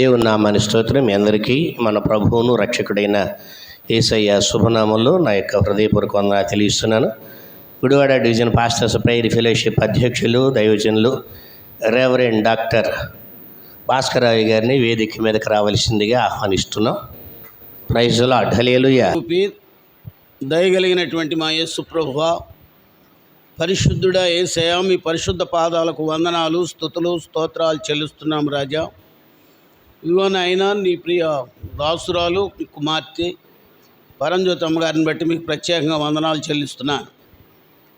దేవుని నామాని స్తోత్రం. మీ అందరికీ మన ప్రభువును రక్షకుడైన ఏసయ్య శుభనామంలో నా యొక్క హృదయపూర్వక వందన తెలియస్తున్నాను Gudivada division pastors prayer fellowship అధ్యక్షులు దైవజనులు రెవరెండ్ డాక్టర్ భాస్కరరావు గారిని వేదిక మీదకి రావలసిందిగా ఆహ్వానిస్తున్నాం. ప్రైజులో అడ్డలేలుయ దయగలిగినటువంటి మా యేసు ప్రభువ పరిశుద్ధుడా ఏసయా మీ పరిశుద్ధ పాదాలకు వందనాలు స్థుతులు స్తోత్రాలు చెల్లిస్తున్నాం రాజా. ఇదిగో నాయన నీ ప్రియ దాసురాలు కుమార్తె పరంజ్యోతమ్మ గారిని బట్టి మీకు ప్రత్యేకంగా వందనాలు చెల్లిస్తున్నాను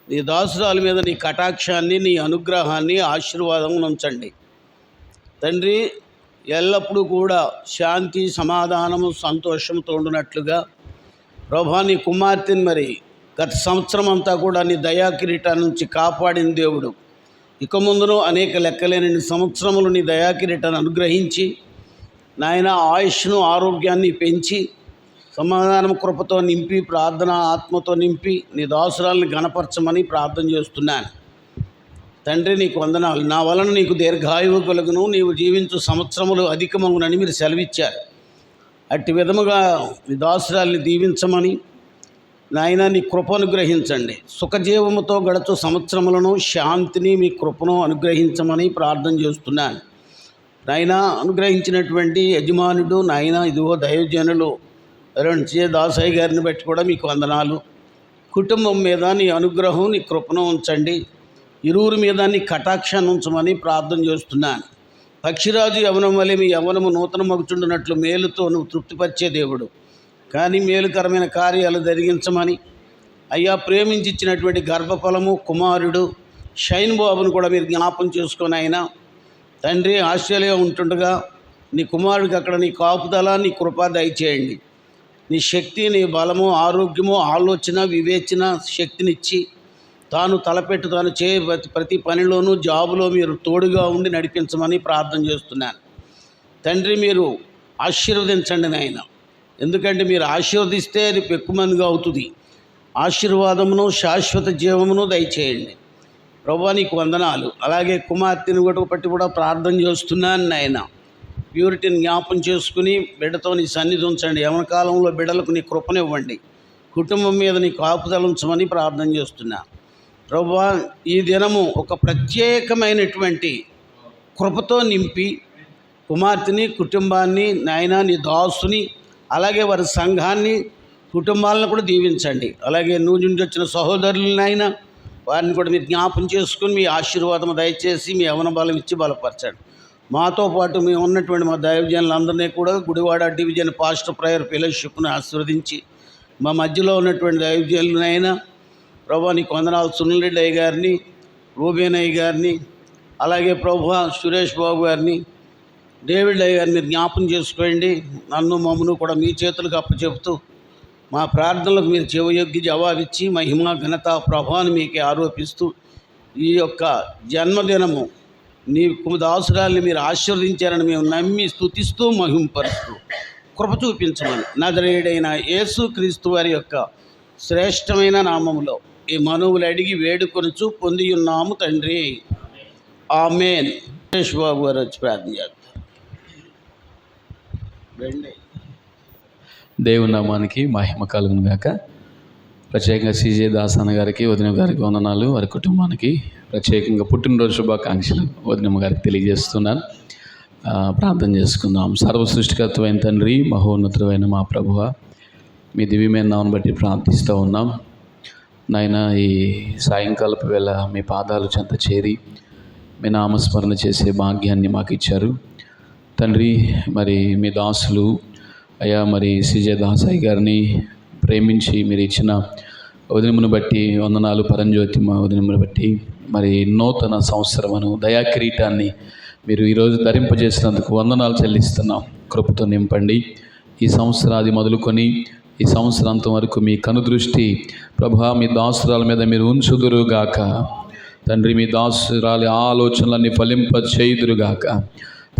నీ దాసురాల మీద నీ కటాక్షాన్ని నీ అనుగ్రహాన్ని ఆశీర్వాదం ఉంచండి. తండ్రి ఎల్లప్పుడూ కూడా శాంతి సమాధానము సంతోషంతో ఉండినట్లుగా ప్రభా నీ కుమార్తెని మరి గత సంవత్సరం అంతా కూడా నీ దయా కిరీటం నుంచి కాపాడిన దేవుడు. ఇక ముందును అనేక లెక్కలేని సంవత్సరములు నీ దయాకిరీటాన్ని అనుగ్రహించి నాయన ఆయుష్ను ఆరోగ్యాన్ని పెంచి సమాధానం కృపతో నింపి ప్రార్థన ఆత్మతో నింపి నీ దాసురాలను గణపరచమని ప్రార్థన చేస్తున్నాను. తండ్రి నీకు వందనాలు. నా వలన నీకు దీర్ఘాయువు కలుగును. నీవు జీవించు సంవత్సరములు అధికమగునని మీరు సెలవిచ్చారు. అట్టి విధముగా నీ దాసురాల్ని దీవించమని నాయన నీ కృపను గ్రహించండి. సుఖజీవముతో గడచు సంవత్సరములను శాంతిని మీ కృపను అనుగ్రహించమని ప్రార్థన చేస్తున్నాను. నాయన అనుగ్రహించినటువంటి యజమానుడు నాయన ఇదిగో దైవజనులు రెండు జే దాసయ్య గారిని బట్టి కూడా మీకు వందనాలు. కుటుంబం మీద నీ అనుగ్రహం నీ కృపను ఉంచండి. ఇరువురి మీద నీ కటాక్షాన్ని ఉంచమని ప్రార్థన చేస్తున్నాను. పక్షిరాజు యవనం వలె మీ యవనము నూతన మగుచుండునట్లు మేలుతో నువ్వు తృప్తిపరిచే దేవుడు. కానీ మేలుకరమైన కార్యాలు జరిగించమని అయ్యా ప్రేమించిచ్చినటువంటి గర్భఫలము కుమారుడు షైన్ బాబును కూడా మీరు జ్ఞాపం చేసుకొని ఆయన తండ్రి ఆస్ట్రేలియా ఉంటుండగా నీ కుమారుడికి అక్కడ నీ కాపుదల నీ కృప దయచేయండి. నీ శక్తి నీ బలము ఆరోగ్యము ఆలోచన వివేచన శక్తినిచ్చి తాను తలపెట్టు తాను చే ప్రతి ప్రతి పనిలోనూ జాబులో మీరు తోడుగా ఉండి నడిపించమని ప్రార్థన చేస్తున్నాను. తండ్రి మీరు ఆశీర్వదించండి నాయన. ఎందుకంటే మీరు ఆశీర్వదిస్తే అది ఎక్కువ మందిగా అవుతుంది. ఆశీర్వాదమును శాశ్వత జీవమును దయచేయండి. ప్రభు నీకు వందనాలు. అలాగే కుమార్తెను కూడా పట్టి కూడా ప్రార్థన చేస్తున్నాను నాయన. ప్యూరిటీని జ్ఞాపం చేసుకుని బిడ్డతో నీ సన్నిధి ఉంచండి. యవన కాలంలో బిడ్డలకు నీ కృపనివ్వండి. కుటుంబం మీద నీ కాపుదల ఉంచమని ప్రార్థన చేస్తున్నా. ప్రభు ఈ దినము ఒక ప్రత్యేకమైనటువంటి కృపతో నింపి కుమార్తెని కుటుంబాన్ని నాయన నీ దాసుని అలాగే వారి సంఘాన్ని కుటుంబాలను కూడా దీవించండి. అలాగే నువ్వు నుండి వచ్చిన సహోదరులని వారిని కూడా మీరు జ్ఞాపం చేసుకుని మీ ఆశీర్వాదం దయచేసి మీ యవన బలం ఇచ్చి బలపరచండి. మాతో పాటు మేము ఉన్నటువంటి మా దైవజనులందరినీ కూడా గుడివాడ డివిజన్ పాస్టర్ ప్రేయర్ ఫెలోషిప్ను ఆశీర్వదించి మా మధ్యలో ఉన్నటువంటి దైవజనులనైనా ప్రభా నీకు వందనాలు సునీల్ రెడ్డి అయ్య గారిని రూబేన్ అయ్య గారిని అలాగే ప్రభు సురేష్ బాబు గారిని డేవిడ్ అయ్య గారిని జ్ఞాపం చేసుకోండి. నన్ను మమ్మను కూడా మీ చేతులకు అప్పచెప్తూ మా ప్రార్థనలకు మీరు చెవయొగ్గి జవాబిచ్చి మహిమ ఘనత ప్రభావాన్ని మీకే ఆరోపిస్తూ ఈ యొక్క జన్మదినము నీ దాసురాల్ని మీరు ఆశీర్వదించారని మేము నమ్మి స్తుతిస్తూ మహింపరుస్తూ కృప చూపించమని నదరేడైన యేసు క్రీస్తు వారి యొక్క శ్రేష్టమైన నామములో ఈ మనువులు అడిగి వేడుకొనుచు పొంది ఉన్నాము తండ్రి. ఆమెన్. సురేష్ బాబు గారు వచ్చి ప్రార్థన చేస్తారు. దేవుని నామానికి మహిమ కలుగును గాక. ప్రత్యేకంగా సిజే దాసాన గారికి వదిన గారికి వందనాలు. వారి కుటుంబానికి ప్రత్యేకంగా పుట్టినరోజు శుభాకాంక్షలు వదినమ్మ గారికి తెలియజేస్తున్నాను. ప్రార్థన చేసుకుందాం. సర్వ సృష్టికత్వమైన తండ్రి మహోన్నతుడైన మా ప్రభువ మీ దివ్యమైన నామను బట్టి ప్రార్థిస్తూ ఉన్నాం. నాయన ఈ సాయంకాలపు వేళ మీ పాదాలు చెంత చేరి మీ నామస్మరణ చేసే భాగ్యాన్ని మాకు ఇచ్చారు తండ్రి మరి మీ దాసులు అయ్యా మరి సిజే దాసాయి గారిని ప్రేమించి మీరు ఇచ్చిన ఉదయమును బట్టి వందనాలు పరంజ్యోతి మా వదినమును బట్టి మరి నూతన సంవత్సరమును దయా కిరీటాన్ని మీరు ఈరోజు ధరింపజేసినందుకు వందనాలు చెల్లిస్తున్నాం. కృపతో నింపండి. ఈ సంవత్సరాది మొదలుకొని ఈ సంవత్సరాంతం వరకు మీ కనుదృష్టి ప్రభా మీ దాసురాల మీద మీరు ఉంచుదురుగాక. తండ్రి మీ దాసురాలి ఆలోచనలన్నీ ఫలింప చేయుదురుగాక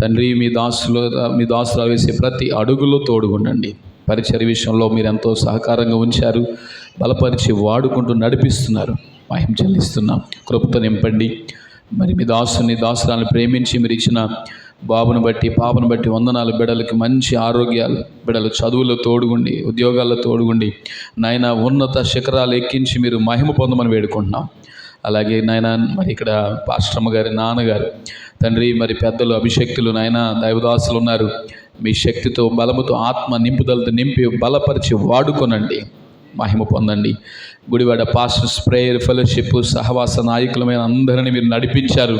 తండ్రి మీ దాసులో మీ దాసులు వేసే ప్రతి అడుగులో తోడుగుండండి. పరిచయ విషయంలో మీరు ఎంతో సహకారంగా ఉంచారు. బలపరిచి వాడుకుంటూ నడిపిస్తున్నారు. మహిం చెల్లిస్తున్నాం. కృపతో నింపండి. మరి మీ దాసుని దాసురాలను ప్రేమించి మీరు ఇచ్చిన బాబును బట్టి పాపను బట్టి వందనాలు బిడలకి మంచి ఆరోగ్యాలు బిడలు చదువులో తోడుగుండి ఉద్యోగాల్లో తోడుగుండి నాయన ఉన్నత శిఖరాలు ఎక్కించి మీరు మహిమ పొందమని వేడుకుంటున్నాం. అలాగే నాయన మరి ఇక్కడ పాశ్రమ గారి నాన్నగారు తండ్రి మరి పెద్దలు అభిషక్తులు నాయన దైవదాసులు ఉన్నారు. మీ శక్తితో బలముతో ఆత్మ నింపుదలతో నింపి బలపరిచి వాడుకొనండి. మహిమ పొందండి. గుడివాడ పాస్టర్స్ ప్రేయర్ ఫెలోషిప్ సహవాస నాయకులమైన అందరిని మీరు నడిపించారు.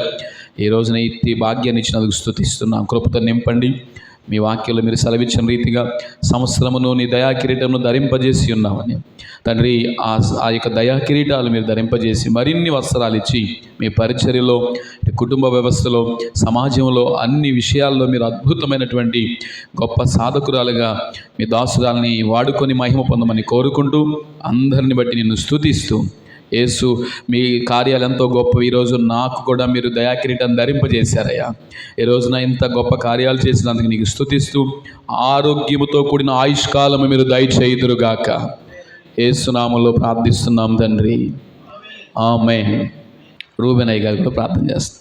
ఈ రోజున ఇట్టి భాగ్యాన్ని ఇచ్చినందుకు స్థుతిస్తున్నాం కృపతో నింపండి. మీ వాక్యంలో మీరు సెలవిచ్చిన రీతిగా సంవత్సరమును నీ దయా కిరీటమును ధరింపజేసి ఉన్నామని. తండ్రి ఆ ఆ యొక్క దయా కిరీటాలు మీరు ధరింపజేసి మరిన్ని వస్త్రాలు ఇచ్చి మీ పరిచర్యలో కుటుంబ వ్యవస్థలో సమాజంలో అన్ని విషయాల్లో మీరు అద్భుతమైనటువంటి గొప్ప సాధకురాలుగా మీ దాసురాల్ని వాడుకొని మహిమ పొందమని కోరుకుంటూ అందరిని బట్టి నిన్ను స్తుతిస్తూ యేసు మీ కార్యాలు ఎంతో గొప్ప. ఈరోజు నాకు కూడా మీరు దయాకిరీటం ధరింపజేశారయ్యా. ఈ రోజున ఇంత గొప్ప కార్యాలు చేసినందుకు నీకు స్థుతిస్తూ ఆరోగ్యముతో కూడిన ఆయుష్కాలము మీరు దయచేయుదురుగాక. ఏసునామంలో ప్రార్థిస్తున్నాం తండ్రి. ఆమె రూబెనయ్య గారు కూడా ప్రార్థన చేస్తాం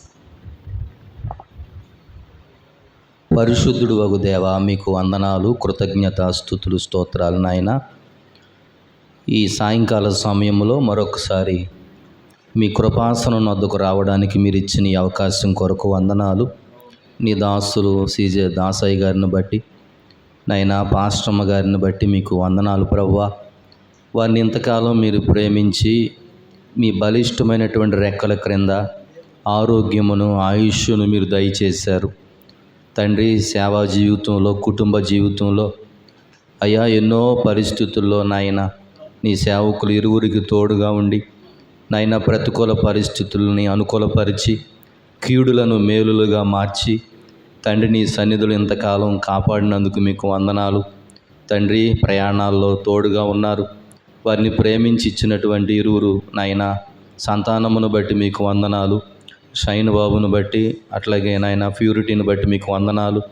పరిశుద్ధుడు వగు దేవ మీకు వందనాలు కృతజ్ఞత స్థుతులు స్తోత్రాలు నాయన. ఈ సాయంకాల సమయంలో మరొకసారి మీ కృపాసనం వద్దకు రావడానికి మీరు ఇచ్చిన ఈ అవకాశం కొరకు వందనాలు. నీ దాసులు సీజే దాసయ్య గారిని బట్టి నైనా పాస్టమ్మ గారిని బట్టి మీకు వందనాలు ప్రవ్వా. వారిని ఇంతకాలం మీరు ప్రేమించి మీ బలిష్టమైనటువంటి రెక్కల క్రింద ఆరోగ్యమును ఆయుష్ను మీరు దయచేశారు. తండ్రి సేవా జీవితంలో కుటుంబ జీవితంలో అయ్యా ఎన్నో పరిస్థితుల్లో నాయన నీ సేవకులు ఇరువురికి తోడుగా ఉండి నాయన ప్రతికూల పరిస్థితులని అనుకూలపరిచి కీడులను మేలులుగా మార్చి తండ్రి నీ సన్నిధులు ఇంతకాలం కాపాడినందుకు మీకు వందనాలు. తండ్రి ప్రయాణాల్లో తోడుగా ఉన్నారు. వారిని ప్రేమించి ఇచ్చినటువంటి ఇరువురు నాయన సంతానమును బట్టి మీకు వందనాలు. షైన్ బాబును బట్టి అట్లాగే నాయన ప్యూరిటీని బట్టి మీకు వందనాలు.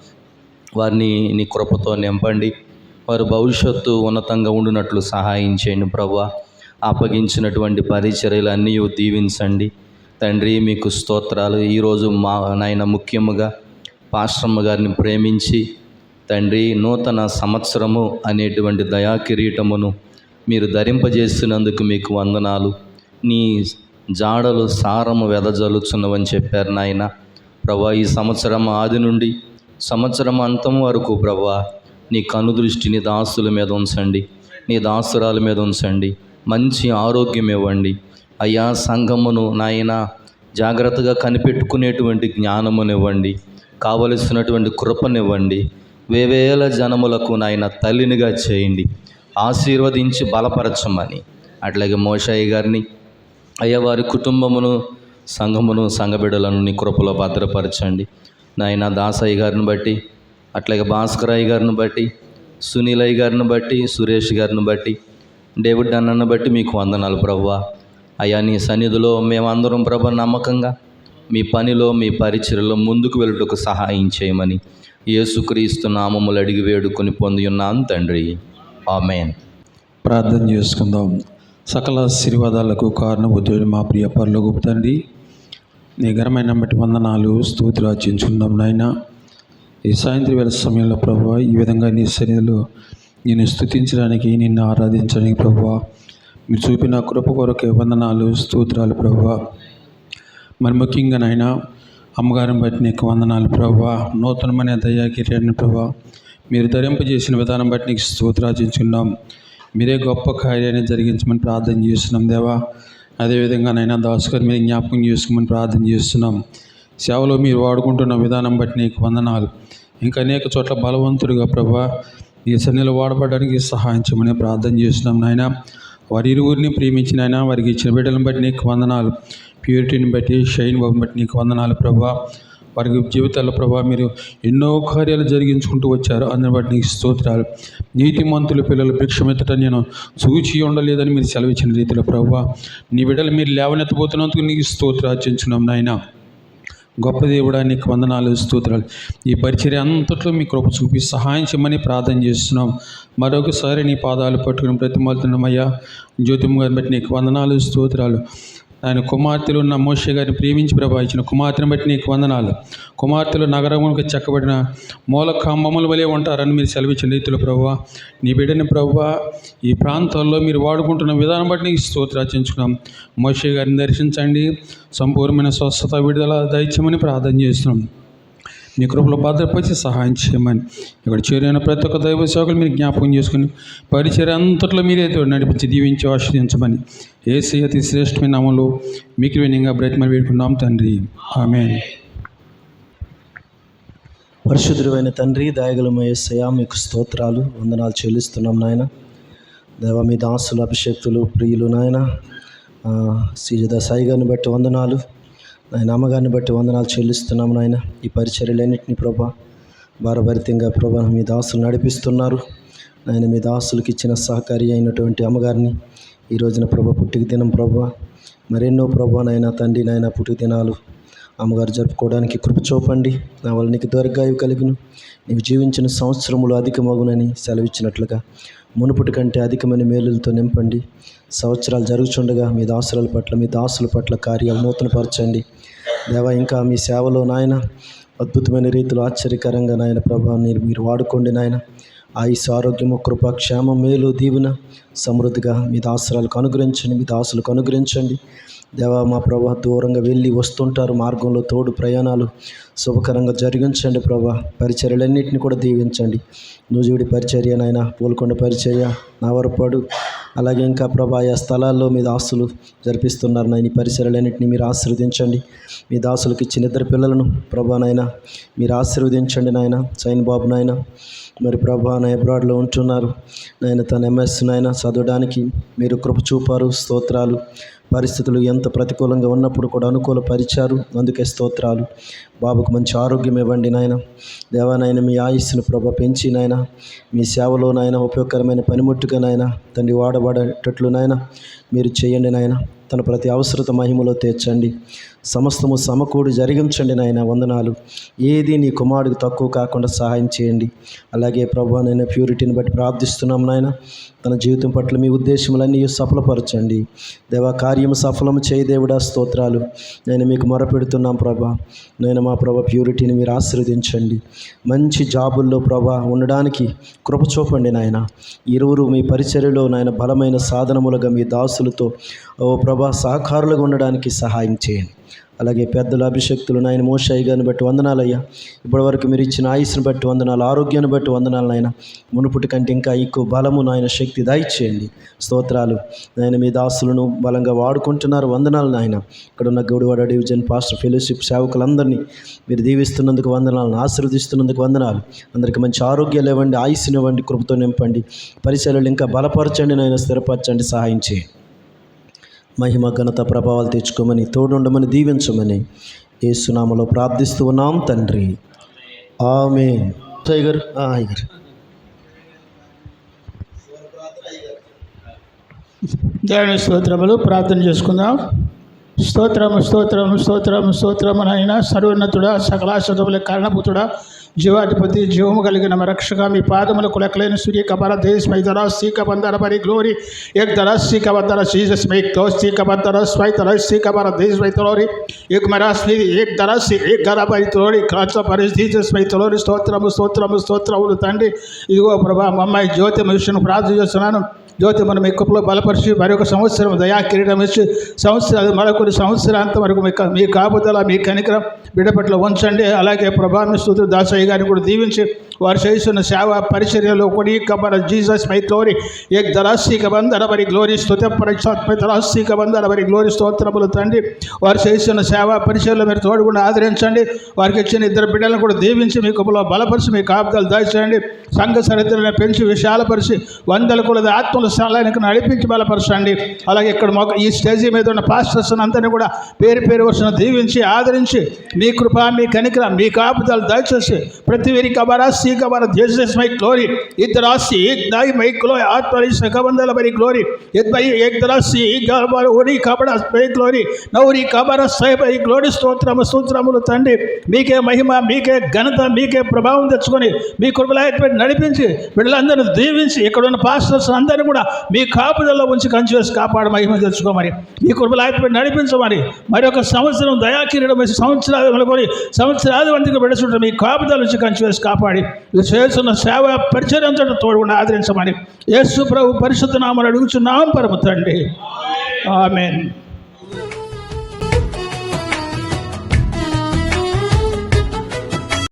వారిని నీ కృపతో నింపండి. వారు భవిష్యత్తు ఉన్నతంగా ఉండినట్లు సహాయం చేయండి ప్రభా. అప్పగించినటువంటి పరిచర్యలు అన్నీ దీవించండి. తండ్రి మీకు స్తోత్రాలు. ఈరోజు మా నాయన ముఖ్యముగా పాశ్రమ గారిని ప్రేమించి తండ్రి నూతన సంవత్సరము అనేటువంటి దయా కిరీటమును మీరు ధరింపజేసినందుకు మీకు వందనాలు. నీ జాడలు సారము వెదజల్లుచున్నవని చెప్పారు నాయన. ప్రభా ఈ సంవత్సరం ఆది నుండి సంవత్సరం అంతం వరకు ప్రభా నీ కనుదృష్టి నీ దాసుల మీద ఉంచండి. నీ దాసురాల మీద ఉంచండి. మంచి ఆరోగ్యం ఇవ్వండి. అయ్యా సంఘమును నాయన జాగ్రత్తగా కనిపెట్టుకునేటువంటి జ్ఞానమునివ్వండి కావలసినటువంటి కృపనివ్వండి వేవేల జనములకు నాయన తల్లినిగా చేయండి. ఆశీర్వదించి బలపరచమని. అట్లాగే మోషయ్య గారిని అయ్యా వారి కుటుంబమును సంఘమును సంఘబిడలను నీ కృపలో భద్రపరచండి. నాయన దాసయ్య గారిని బట్టి అట్లాగే భాస్కరయ్య గారిని బట్టి సునీలయ్య గారిని బట్టి సురేష్ గారిని బట్టి డేవిడ్ అన్నను బట్టి మీకు వందనాలు ప్రవ్వా. అయ్యా నీ సన్నిధిలో మేమందరం ప్రభ నమ్మకంగా మీ పనిలో మీ పరిచయలో ముందుకు వెళ్ళటకు సహాయం చేయమని యేసుక్రీస్తు నామములు అడిగి వేడుకొని పొంది ఉన్నాను తండ్రి. ఆమెన్. ప్రార్థన చేసుకుందాం. సకల ఆశీర్వాదాలకు కారణబుద్ధుడు మా ప్రియ పరలోకి తండ్రి నీ ఘనమైన బట్టి వందనాలు స్తూతులు ఆర్జించుకుందాం నాయన. ఈ సాయంత్రం వేళ సమయంలో ప్రభు ఈ విధంగా నీ సన్నిధిలో నేను స్తుతించడానికి నిన్ను ఆరాధించడానికి ప్రభు మీరు చూపిన కృప కొరకే వందనాలు స్తోత్రాలు ప్రభు. మరి ముఖ్యంగా నాయన అమ్మగారిని బట్టి నీకు వందనాలు ప్రభా. నూతనమైన దయాకిరణ్ ప్రభు మీరు ధరింపజేసిన విధానం బట్టి నీకు స్తోత్రార్జించున్నాం మీరే గొప్ప కార్యాన్ని జరిగించమని ప్రార్థన చేస్తున్నాం దేవా. అదేవిధంగా నైనా దాసుగారు మీరు జ్ఞాపకం చేసుకోమని ప్రార్థన చేస్తున్నాం. సేవలో మీరు వాడుకుంటున్న విధానం బట్టి నీకు వందనాలు. ఇంకా అనేక చోట్ల బలవంతుడిగా ప్రభా ఈ సన్నిలో వాడబడడానికి సహాయించమని ప్రార్థన చేస్తున్నాం నాయన. వారి ఇరువురిని ప్రేమించిన ఆయన వారికి ఇచ్చిన బిడ్డలను బట్టి నీకు వందనాలు. ప్యూరిటీని బట్టి షైన్ బాబుని బట్టి నీకు వందనాలు ప్రభా. వారికి జీవితాల్లో ప్రభా మీరు ఎన్నో కార్యాలు జరిగించుకుంటూ వచ్చారు. అందుని బట్టి నీకు స్తోత్రాలు. నీతిమంతుల పిల్లలు భిక్షమెత్తట నేను చూచి ఉండలేదని మీరు సెలవిచ్చిన రీతిలో ప్రభా నీ బిడ్డలు మీరు లేవనెత్తబోతున్నందుకు నీకు స్తోత్రార్చించున్నాం నాయన. గొప్ప దేవుడా నీకు వందనాలు స్తోత్రాలు. ఈ పరిచర్య అంతట్లో మీ కృప చూపి సహాయం చేయమని ప్రార్థన చేస్తున్నాం. మరొకసారి నీ పాదాలు పట్టుకుని ప్రతిమలుతున్నామయ్యా జ్యోతిమ్మ గారిని బట్టి నీకు వందనాలు స్తోత్రాలు. ఆయన కుమార్తెలు ఉన్న మోషే గారిని ప్రేమించి ప్రభా ఇచ్చిన కుమార్తెను బట్టి నీకు వందనాలు. కుమార్తెలు నగరములకు చెక్కబడిన మూల కంబముల వలె ఉంటారని మీరు సెలవిచ్చిన రీతిలో ప్రభా నీ బిడ్డని ప్రభా ఈ ప్రాంతాల్లో మీరు వాడుకుంటున్న విధానం బట్టి నీకు స్తోత్రాచించుకున్నాం మోషే గారిని దర్శించండి. సంపూర్ణమైన స్వస్థత విడుదల దైత్యమని ప్రార్థన చేస్తున్నాం. నీ కృపలో భద్రపరిచి సహాయం చేయమని. ఇక్కడ చేరిన ప్రతి ఒక్క దైవ సేవకులు మీరు జ్ఞాపకం చేసుకుని పరిచయం అంతట్లో మీరే నడిపించి దీవించి ఆశ్రయించమని ఏసీ అతి శ్రేష్టమైన అమలు మీకు వినంగా బ్రతిమని వేడుకున్నాం తండ్రి. ఆమె పరిశుద్ధుడైన తండ్రి దయగలమయ్యా మీకు స్తోత్రాలు వందనాలు చెల్లిస్తున్నాం నాయన. దేవ మీ దాసులు అభిషక్తులు ప్రియులు నాయన. శ్రీజద సాయి గారిని బట్టి వందనాలు. నాయన అమ్మగారిని బట్టి వందనాలు చెల్లిస్తున్నాము నాయన. ఈ పరిచర్యలన్నింటినీ ప్రభా భారభరితంగా ప్రభా మీ దాసులు నడిపిస్తున్నారు. నాయన మీ దాసులకు ఇచ్చిన సహకారి అయినటువంటి అమ్మగారిని ఈ రోజున ప్రభా పుట్టిక దినం ప్రభా మరెన్నో ప్రభా నాయన తండ్రి నాయన పుట్టిక దినాలు అమ్మగారు జరుపుకోవడానికి కృప చూపండి. నా వల్ల నీకు దీర్ఘాయు కలిగిన. నీవు జీవించిన సంవత్సరములు అధికమగునని సెలవిచ్చినట్లుగా మునుపటి కంటే అధికమైన మేలులతో నింపండి. సంవత్సరాలు జరుగుచుండగా మీ దాసుల పట్ల మీ దాసుల పట్ల కార్యాలు నూతనపరచండి. దేవా ఇంకా మీ సేవలో నాయన అద్భుతమైన రీతిలో ఆశ్చర్యకరంగా నాయన ప్రభా మీరు మీరు వాడుకోండి నాయన. ఆయుస్ ఆరోగ్యము కృప క్షేమ మేలు దీవెన సమృద్ధిగా మీ దాసరాలకు అనుగ్రహించండి మీ దాసులకు అనుగ్రహించండి. దేవా మా ప్రభా దూరంగా వెళ్ళి వస్తుంటారు మార్గంలో తోడు ప్రయాణాలు శుభకరంగా జరిగించండి ప్రభా. పరిచర్యలన్నింటినీ కూడా దీవించండి. నుజుడి పరిచర్య నాయన పూలకొండ పరిచర్య నావరపాడు అలాగే ఇంకా ప్రభా ఆయా స్థలాల్లో మీ దాసులు జరిపిస్తున్నారు నాయన. ఈ పరిసరాలన్నింటినీ మీరు ఆశీర్వదించండి. మీ దాసులకు ఇచ్చిన ఇద్దరు పిల్లలను ప్రభా నాయన మీరు ఆశీర్వదించండి నాయన. సైన్ బాబు నాయన మరి ప్రభా నా అబ్రాడ్లో ఉంటున్నారు. నాయన తన ఎంఎస్ నాయన చదవడానికి మీరు కృప చూపారు స్తోత్రాలు. పరిస్థితులు ఎంత ప్రతికూలంగా ఉన్నప్పుడు కూడా అనుకూలపరిచారు అందుకే స్తోత్రాలు. బాబుకు మంచి ఆరోగ్యం ఇవ్వండి నాయన. దేవా నాయన మీ ఆయుస్సును ప్రభ పెంచి నాయన మీ సేవలో నాయన ఉపయోగకరమైన పనిముట్టుగా నాయన తండ్రి వాడబడేటట్లు నాయన. మీరు చేయండి నాయన. తన ప్రతి అవసరత మహిమలో తీర్చండి. సమస్తము సమకూడు జరిగించండి నాయన వందనాలు. ఏది నీ కుమారుడికి తక్కువ కాకుండా సహాయం చేయండి. అలాగే ప్రభు నాయన ప్యూరిటీని బట్టి ప్రార్థిస్తున్నాం నాయన. తన జీవితం పట్ల మీ ఉద్దేశములన్నీ సఫలపరచండి. దేవా కార్యము సఫలము చేయదేవుడా స్తోత్రాలు. నేను మీకు మొరపెడుతున్నాం ప్రభా. నేను మా ప్రభా ప్యూరిటీని మీరు ఆశీర్వదించండి. మంచి జాబుల్లో ప్రభా ఉండడానికి కృప చూపండి నాయన. ఇరువురు మీ పరిచర్యలో నాయన బలమైన సాధనములుగా మీ దాసులతో ఓ ప్రభా సహకారులుగా ఉండడానికి సహాయం చేయండి. అలాగే పెద్దల అభిషక్తులు నాయన మోషాయి గారిని బట్టి వందనాలయ్యా. ఇప్పటివరకు మీరు ఇచ్చిన ఆయుస్సును బట్టి వందనాలు ఆరోగ్యాన్ని బట్టి వందనాలు నాయన. మునుపుటి కంటే ఇంకా ఎక్కువ బలము నాయన శక్తి దయచేయండి. స్తోత్రాలు. నాయన మీ దాసులను బలంగా వాడుకుంటున్నారు. వందనాలు నాయన. ఇక్కడ ఉన్న గౌడివాడ డివిజన్ పాస్టర్ ఫెలోషిప్ సేవకులందరినీ మీరు దీవిస్తున్నందుకు వందనాలను ఆశీర్వదిస్తున్నందుకు వందనాలు. అందరికీ మంచి ఆరోగ్యాలు ఇవ్వండి ఆయుస్సుని ఇవ్వండి కృపతో నింపండి. పరిసరాలు ఇంకా బలపరచండి నాయన. స్థిరపరచండి సహాయం చేయండి. మహిమ ఘనత ప్రభావాలు తెచ్చుకోమని తోడుండమని దీవించమని ఏసునామలో ప్రార్థిస్తూ ఉన్నాం తండ్రి. ఆమె టైగర్ ఐగర్ దేవుని స్తోత్రములు ప్రార్థన చేసుకుందాం. స్తోత్రము స్తోత్రము స్తోత్రము స్తోత్రము నాయన సర్వోన్నతుడా సకలాశతముల కారణభూతుడా జీవాధిపతి జీవము కలిగిన రక్షక మీ పాదములకు కులకలైన సూర్య కపర దేశ్ మై దర సీక బందర పరి గ్లోరీ ఏక్ దర సీక బందర సీజస్ మై తో సీక బందర స్వై తర సీక బర దేశ్ మై తలోరి ఏక్ మరాస్మి ఏక్ దర సి ఏక్ ధర పరి తోడి కాచ పరి జీసస్ మై తలోరి స్తోత్రము స్తోత్రము స్తోత్రములు తండ్రి. ఇదిగో ప్రభా మా అమ్మాయి జ్యోతి మనుషును ప్రార్థన చేస్తున్నాను. జ్యోతి మనం ఎక్కువలో బలపరిచి మరొక సంవత్సరం దయా కిరీటం ఇచ్చి సంవత్సరాలు మరొకటి సంవత్సరాంతం వరకు మీ మీ కాపుదల మీ కనికరం బిడ్డ పట్ల ఉంచండి. అలాగే ప్రభామి స్థుతులు దాసయ్య గారిని కూడా దీవించి వారు చేస్తున్న సేవ పరిచర్యలో కొడి కబర జీసస్ మై గ్లోరీ. ఏక్ దరాస్తిక బంధన వారి గ్లోరీ. స్థుత పరిచాత్మ దరాశి కబందర మరి గ్లోరీ. స్తోత్రములు తండ్రి. వారు చేస్తున్న సేవ పరిచయలు మీరు తోడుకుండా ఆదరించండి. వారికి ఇచ్చిన ఇద్దరు బిడ్డలను కూడా దీవించి మీ కృపలో బలపరిచి మీ కాపుదలు దాచేయండి సంఘ సరిద్రులను పెంచి విశాలపరిచి వందల కొలది ఆత్మల స్థలానికి నడిపించి బలపరచండి. అలాగే ఇక్కడ మొక్క ఈ స్టేజీ మీద ఉన్న పాస్టర్స్ అందరినీ కూడా పేరు పేరు వచ్చిన దీవించి ఆదరించి మీ కృప మీ కనికర మీ కాపుదలు దయచేసి ప్రతి వీరికి అబరాస్తి కవర దేశ మై గ్లోరీ ఇతరాసి దాయి మై గ్లో ఆత్మరి సకబందల బరి గ్లోరీ ఇద్బై ఏకరాసి గబర ఒరి కబడ మై గ్లోరీ నౌరి కబర సై బై గ్లోరీ స్తోత్రము సూత్రములు తండ్రి. మీకే మహిమ మీకే ఘనత మీకే ప్రభావం తెచ్చుకొని మీ కృపలాయపై నడిపించి వీళ్ళందరూ దీవించి ఇక్కడ ఉన్న పాస్టర్స్ అందరినీ కూడా మీ కాపుదల్లో ఉంచి కంచివేసి కాపాడు మహిమ తెచ్చుకోమని మీ కృపలాయపై నడిపించమని మరి. ఒక సంవత్సరం దయాకిరీడం సంవత్సరాలు అనుకొని సంవత్సరాది వంటికి పెడుచుంటే మీ కాపుదల నుంచి కంచివేసి కాపాడి. చేస్తున్న సేవ పరిచయంతో తోడుకుండా ఆదరించమని. యేసు ప్రభు పరిశుద్ధ నామని అడుగుచున్నాం పరమ తండ్రి. ఆమెన్.